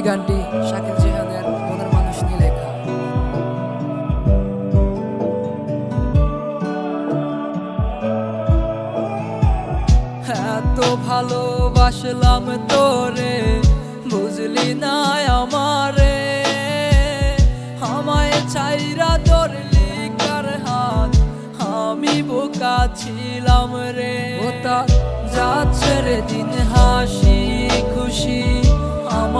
এই গানটি শাকিল জিহানের মনের মানুষ নিয়ে লেখা। এত ভালোবাসলাম তোরে, বুঝলি না আমারে। আমায় চাইরা ধরলি কার হাত, আমি বোকা ছিলাম রে। ও তার যাচ্ছে রে দিন হাসি খুশি আমায়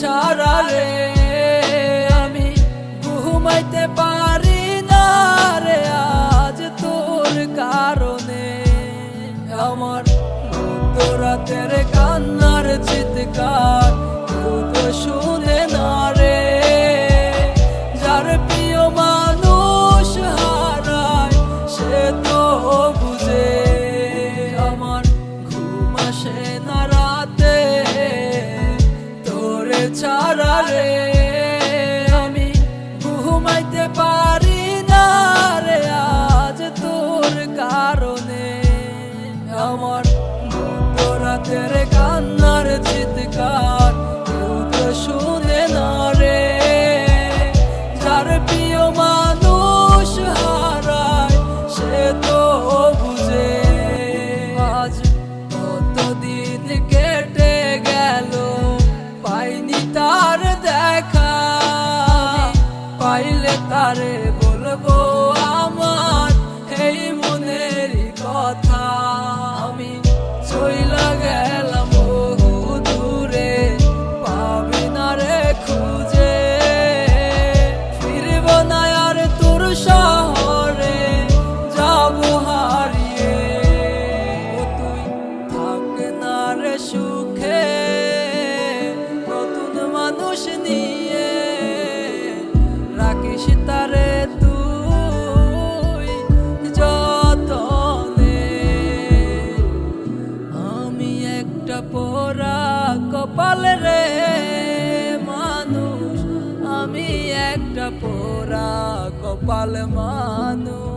ছাড়া রে, আমি ঘুমাইতে পারি না রে, আজ তোর কারণে। আমার রাতের কান্নার চিৎকার তো শুনে না রে। যার প্রিয় মানুষ হারায়, সে তো বুঝে। আমার ঘুম আসে না তোরে মানুষ আমি